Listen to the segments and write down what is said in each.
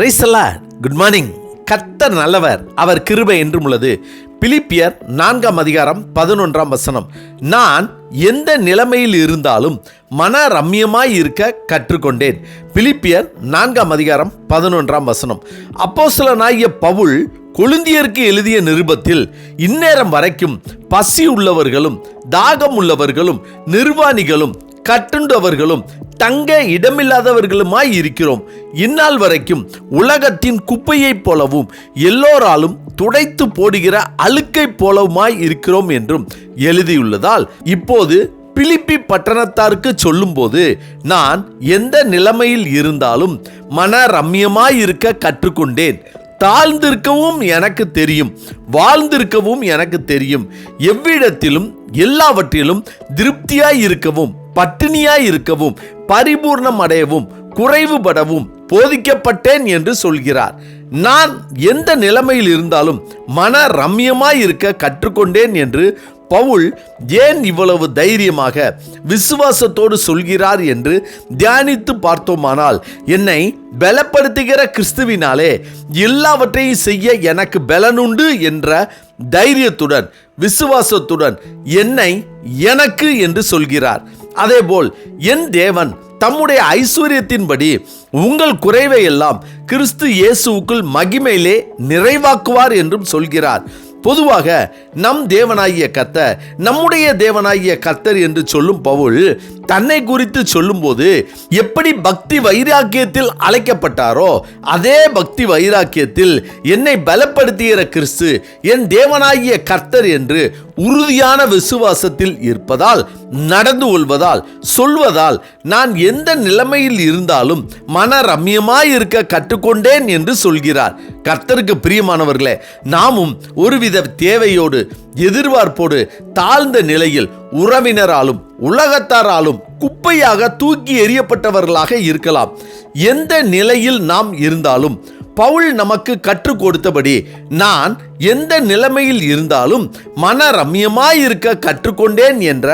பிரைசல்லா good morning கத்தர் நல்லவர். அவர் கிருபை என்றும் உள்ளது. பிலிப்பியர் நான்காம் அதிகாரம் பதினொன்றாம் வசனம். நான் எந்த நிலைமையில் இருந்தாலும் மன ரம்யமாய் இருக்க கற்றுக்கொண்டேன். பிலிப்பியர் நான்காம் அதிகாரம் பதினொன்றாம் வசனம். அப்போஸ்தலனாகிய பவுல் கொழுந்தியருக்கு எழுதிய நிருபத்தில் இந்நேரம் வரைக்கும் பசி உள்ளவர்களும் தாகம் உள்ளவர்களும் நிர்வாணிகளும் கட்டுண்டவர்களும் தங்க இடமில்லாதவர்களுமாய் இருக்கிறோம். இந்நாள் வரைக்கும் உலகத்தின் குப்பையைப் போலவும் எல்லோராலும் துடைத்து போடுகிற அழுக்கைப் போலவுமாய் இருக்கிறோம் என்றும் எழுதியுள்ளதால் இப்போது பிலிப்பி பட்டணத்தாருக்கு சொல்லும்போது நான் எந்த நிலைமையில் இருந்தாலும் மன ரம்யமாய் இருக்க கற்றுக்கொண்டேன். தாழ்ந்திருக்கவும் எனக்கு தெரியும் வாழ்ந்திருக்கவும் எனக்கு தெரியும். எவ்விடத்திலும் எல்லாவற்றிலும் திருப்தியாய் இருக்கவும் பட்டினியாய் இருக்கவும் பரிபூர்ணம் அடையவும் குறைவுபடவும் போதிக்கப்பட்டேன் என்று சொல்கிறார். நான் எந்த நிலைமையில் இருந்தாலும் மன ரம்யமாய் இருக்க கற்றுக்கொண்டேன் என்று பவுல் ஏன் இவ்வளவு தைரியமாக விசுவாசத்தோடு சொல்கிறார் என்று தியானித்து பார்த்தோமானால் என்னை பலப்படுத்துகிற கிறிஸ்துவினாலே எல்லாவற்றையும் செய்ய எனக்கு பலனுண்டு என்ற தைரியத்துடன் விசுவாசத்துடன் என்னை எனக்கு என்று சொல்கிறார். அதேபோல் என் தேவன் தம்முடைய ஐஸ்வர்யத்தின்படி உங்கள் குறைவை எல்லாம் கிறிஸ்து இயேசுவுக்குள் மகிமையிலே நிறைவாக்குவார் என்றும் சொல்கிறார். பொதுவாக நம் தேவனாகிய கத்தர் நம்முடைய தேவனாகிய கர்த்தர் என்று சொல்லும் பவுல் தன்னை குறித்து சொல்லும்போது எப்படி பக்தி வைராக்கியத்தில் அழைக்கப்பட்டாரோ அதே பக்தி வைராக்கியத்தில் என்னை பலப்படுத்துகிற கிறிஸ்து என் தேவனாகிய கர்த்தர் என்று உறுதியான விசுவாசத்தில் இருப்பதால் நடந்து கொள்வதால் சொல்வதால் நான் எந்த நிலைமையில் இருந்தாலும் மன ரம்யமாய் இருக்க கற்றுக்கொண்டேன் என்று சொல்கிறார். கர்த்தருக்கு பிரியமானவர்களே நாமும் ஒருவித தேவையோடு எதிர்பார்ப்போடு தாழ்ந்த நிலையில் உறவினராலும் உலகத்தாராலும் குப்பையாக தூக்கி எறியப்பட்டவர்களாக இருக்கலாம். எந்த நிலையில் நாம் இருந்தாலும் பவுல் நமக்கு கற்றுக் கொடுத்தபடி நான் எந்த நிலைமையில் இருந்தாலும் மன ரம்யமாய் இருக்க கற்றுக்கொண்டேன் என்ற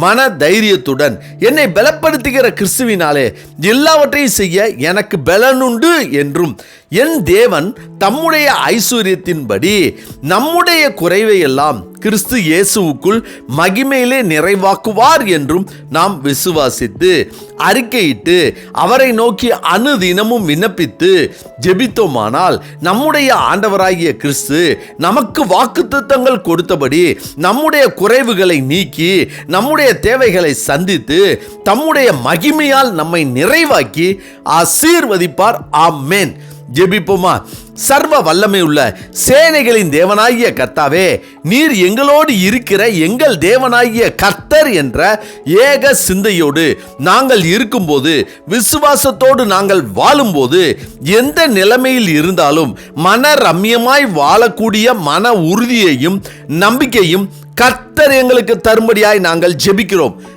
மன தைரியத்துடன் என்னை பலப்படுத்துகிற கிறிஸ்துவினாலே எல்லாவற்றையும் செய்ய எனக்கு பலனுண்டு என்றும் என் தேவன் தம்முடைய ஐஸ்வர்யத்தின்படி நம்முடைய குறைவை எல்லாம் கிறிஸ்து இயேசுவுக்குள் மகிமையிலே நிறைவாக்குவார் என்றும் நாம் விசுவாசித்து அறிக்கையிட்டு அவரை நோக்கி அணுதினமும் விண்ணப்பித்து ஜெபித்தோமானால் நம்முடைய ஆண்டவராகிய கிறிஸ்து நமக்கு வாக்குத்தத்தங்கள் கொடுத்தபடி நம்முடைய குறைவுகளை நீக்கி நம்முடைய தேவைகளை சந்தித்து தம்முடைய மகிமையால் நம்மை நிறைவாக்கி ஆசீர்வதிப்பார். ஆமேன். ஜெபிப்போமா? சர்வ வல்லமை உள்ள சேனைகளின் தேவனாகிய கர்த்தாவே நீர் எங்களோடு இருக்கிற எங்கள் தேவனாகிய கர்த்தர் என்ற ஏக சிந்தையோடு நாங்கள் இருக்கும்போது விசுவாசத்தோடு நாங்கள் வாழும்போது எந்த நிலைமையில் இருந்தாலும் மன ரம்யமாய் வாழக்கூடிய மன உறுதியையும் நம்பிக்கையும் கர்த்தர் எங்களுக்கு தரும்படியாய் நாங்கள் ஜெபிக்கிறோம்.